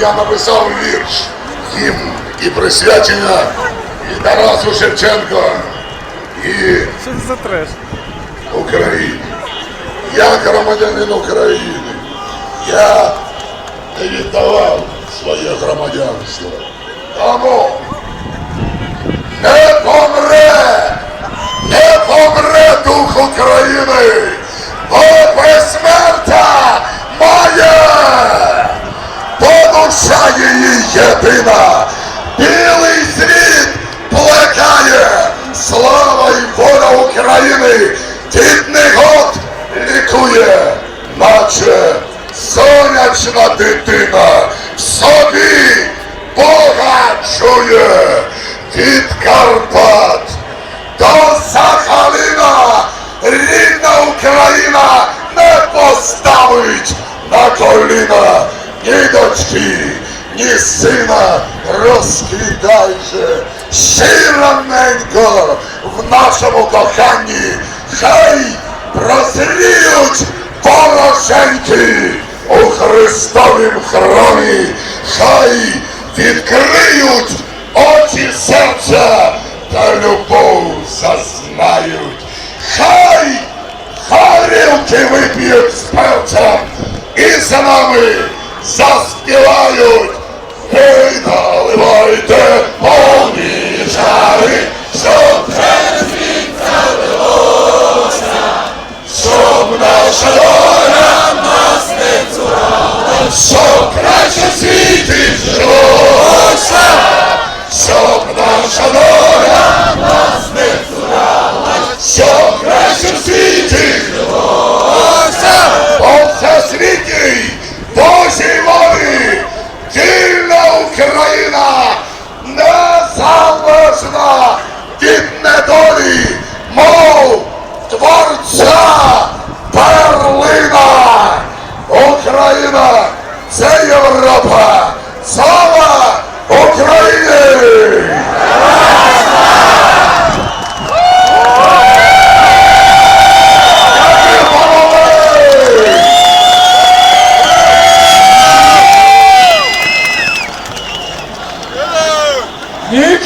я написав вірш їм і присвячення і Тарасу Шевченко, і? Україні. Я громадянин України. Я не віддавав своє громадянство. Тому єдина. Білий світ плекає, слава і воля України, дід негод лікує, наче сонячна дитина в собі Бога чує! Від Карпат до Сахалина рідна Україна не поставить на коліна. Ні дочки, ні сина розкидай же щироненько в нашому коханні, хай прозріють вороженьки у Христовім храмі, хай відкриють очі серця та любов зазнають. Хай горілки вип'ють з перцем і за нами заспівають.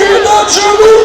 Türkiye'den çığırdı.